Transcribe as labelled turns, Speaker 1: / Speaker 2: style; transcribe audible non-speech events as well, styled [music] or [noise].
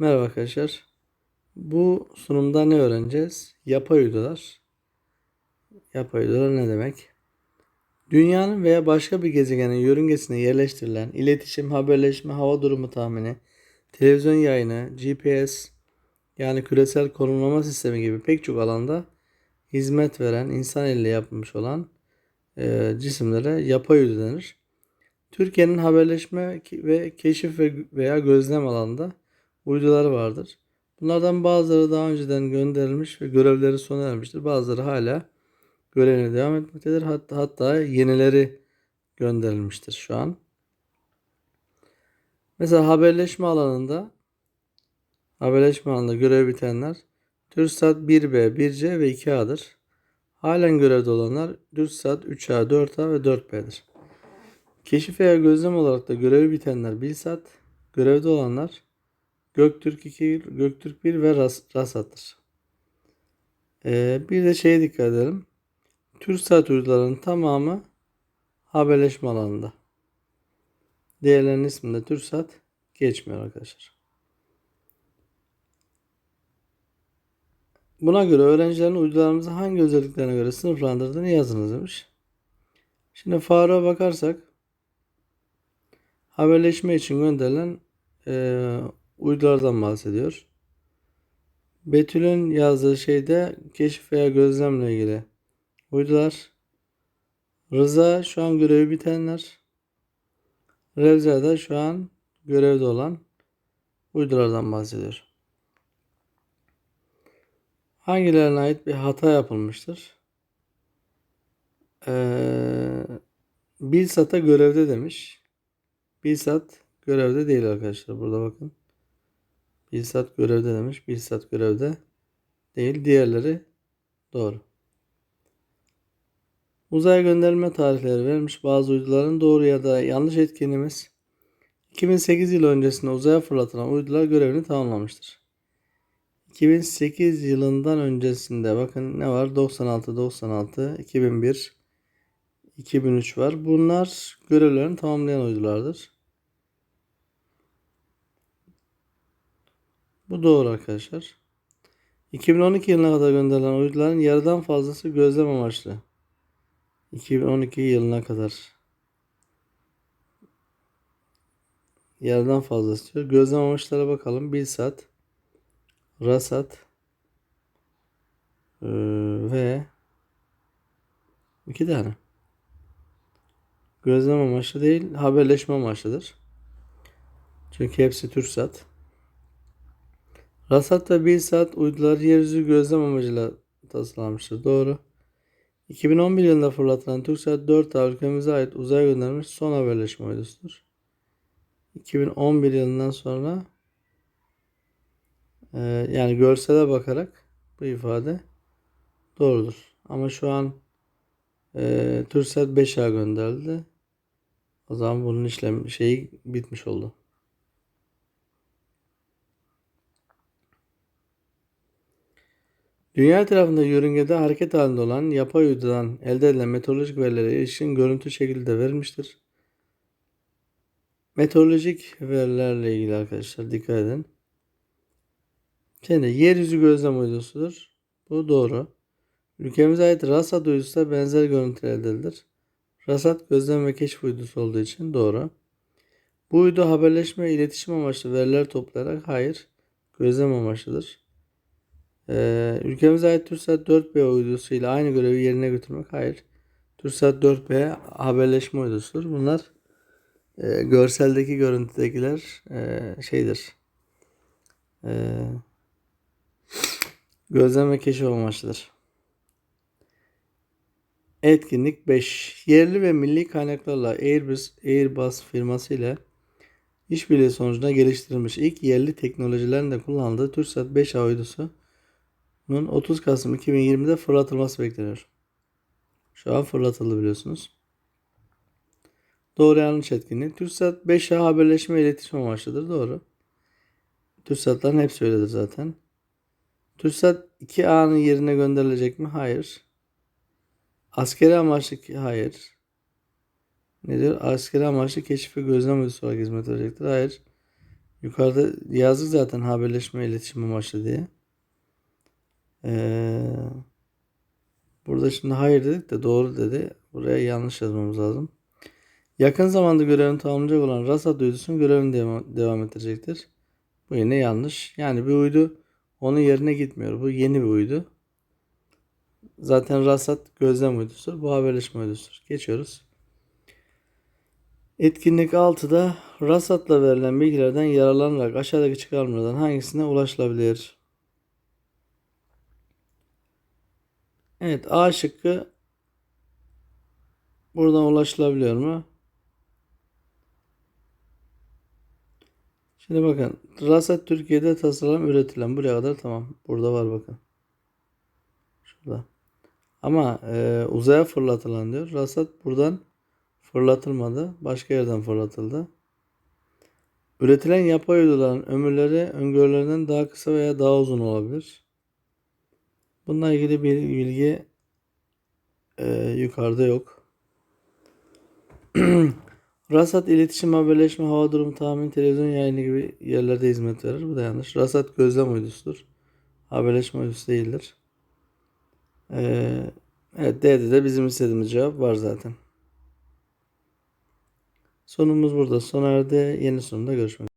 Speaker 1: Merhaba arkadaşlar. Bu sunumda ne öğreneceğiz? Yapay uydular. Yapay uydular ne demek? Dünyanın veya başka bir gezegenin yörüngesine yerleştirilen iletişim, haberleşme, hava durumu tahmini, televizyon yayını, GPS yani küresel konumlama sistemi gibi pek çok alanda hizmet veren, insan eliyle yapılmış olan e, cisimlere yapay uydu denir. Türkiye'nin haberleşme ve keşif ve veya gözlem alanında uyduları vardır. Bunlardan bazıları daha önceden gönderilmiş ve görevleri sona ermiştir. Bazıları hala görevine devam etmektedir. Hatta, hatta yenileri gönderilmiştir şu an. Mesela haberleşme alanında haberleşme alanında görev bitenler TürkSat 1B, 1C ve 2A'dır. Halen görevde olanlar TürkSat 3A, 4A ve 4B'dir. Keşif veya gözlem olarak da görevi bitenler Bilsat, görevde olanlar Göktürk 2, Göktürk 1 ve Ras, Rasat'tır. Ee, bir de şeye dikkat edelim. TürkSat uydularının tamamı haberleşme alanında. Diğerlerinin isminde TürkSat geçmiyor arkadaşlar. Buna göre öğrencilerin uydularımızı hangi özelliklerine göre sınıflandırdığını yazınız demiş. Şimdi Faruk'a bakarsak haberleşme için gönderilen e, uydulardan bahsediyor. Betül'ün yazdığı şeyde keşif veya gözlemle ilgili uydular. Rıza şu an görevi bitenler. Revza da şu an görevde olan uydulardan bahsediyor. Hangilerine ait bir hata yapılmıştır? Ee, Bilsat'a görevde demiş. Bilsat görevde değil arkadaşlar. Burada bakın. Bilsat görevde demiş. Bilsat görevde değil. Diğerleri doğru. Uzaya gönderilme tarihleri verilmiş. Bazı uyduların doğru ya da yanlış etkinimiz 2008 yılı öncesinde uzaya fırlatılan uydular görevini tamamlamıştır. 2008 yılından öncesinde bakın ne var? 96, 96, 2001, 2003 var. Bunlar görevlerini tamamlayan uydulardır. Bu doğru arkadaşlar. 2012 yılına kadar gönderilen uyduların yarıdan fazlası gözlem amaçlı. 2012 yılına kadar yarıdan fazlası diyor. Gözlem amaçlara bakalım. Bilsat, Rasat ee, ve iki tane. Gözlem amaçlı değil, haberleşme amaçlıdır. Çünkü hepsi TürkSat. Rasat ve Bilsat uyduları yeryüzü gözlem amacıyla tasarlanmıştır. Doğru. 2011 yılında fırlatılan TürkSat 4A ülkemize ait uzay göndermiş son haberleşme uydusudur. 2011 yılından sonra e, yani görsele bakarak bu ifade doğrudur. Ama şu an e, TürkSat 5A gönderildi. O zaman bunun işlem şeyi bitmiş oldu. Dünya etrafında yörüngede hareket halinde olan yapay uydudan elde edilen meteorolojik verilere ilişkin görüntü şekilde verilmiştir. Meteorolojik verilerle ilgili arkadaşlar dikkat edin. Şimdi yeryüzü gözlem uydusudur. Bu doğru. Ülkemize ait Rasat uydusu da benzer görüntüler elde edilir. Rasat gözlem ve keşif uydusu olduğu için doğru. Bu uydu haberleşme iletişim amaçlı veriler toplayarak hayır gözlem amaçlıdır. Ee, ülkemize ait TürkSat 4B uydusu ile aynı görevi yerine götürmek hayır. TürkSat 4B haberleşme uydusudur. Bunlar e, görseldeki görüntüdekiler e, şeydir. E, gözlem ve keşif amaçlıdır. Etkinlik 5. Yerli ve milli kaynaklarla Airbus, Airbus firması ile işbirliği sonucunda geliştirilmiş ilk yerli teknolojilerin de kullanıldığı TürkSat 5A uydusu 30 Kasım 2020'de fırlatılması bekleniyor. Şu an fırlatıldı biliyorsunuz. Doğru yanlış etkinlik. TürkSat 5A haberleşme iletişim amaçlıdır. Doğru. TürkSat'ların hepsi öyledir zaten. TürkSat 2A'nın yerine gönderilecek mi? Hayır. Askeri amaçlı hayır. Nedir? Askeri amaçlı keşif ve gözlem uydusu olarak hizmet verecektir. Hayır. Yukarıda yazdık zaten haberleşme iletişim amaçlı diye. Ee, burada şimdi hayır dedik de doğru dedi. Buraya yanlış yazmamız lazım. Yakın zamanda görevini tamamlayacak olan Rasat uydusunun görevini devam, devam ettirecektir. Bu yine yanlış. Yani bir uydu onun yerine gitmiyor. Bu yeni bir uydu. Zaten Rasat gözlem uydusudur. Bu haberleşme uydusudur. Geçiyoruz. Etkinlik 6'da Rasat'la verilen bilgilerden yararlanarak aşağıdaki çıkarımlardan hangisine ulaşılabilir? Evet A şıkkı buradan ulaşılabiliyor mu? Şimdi bakın Rasat Türkiye'de tasarlanıp üretilen buraya kadar tamam. Burada var bakın. Şurada. Ama e, uzaya fırlatılan diyor. Rasat buradan fırlatılmadı. Başka yerden fırlatıldı. Üretilen yapay uyduların ömürleri öngörülerinden daha kısa veya daha uzun olabilir. Bununla ilgili bir bilgi e, yukarıda yok. [clears throat] Rasat iletişim, haberleşme, hava durumu tahmin, televizyon yayını gibi yerlerde hizmet verir. Bu da yanlış. Rasat gözlem uydusudur. Haberleşme uydusu değildir. Ee, evet D'de de bizim istediğimiz cevap var zaten. Sonumuz burada sona erdi. Yeni sunumda görüşmek.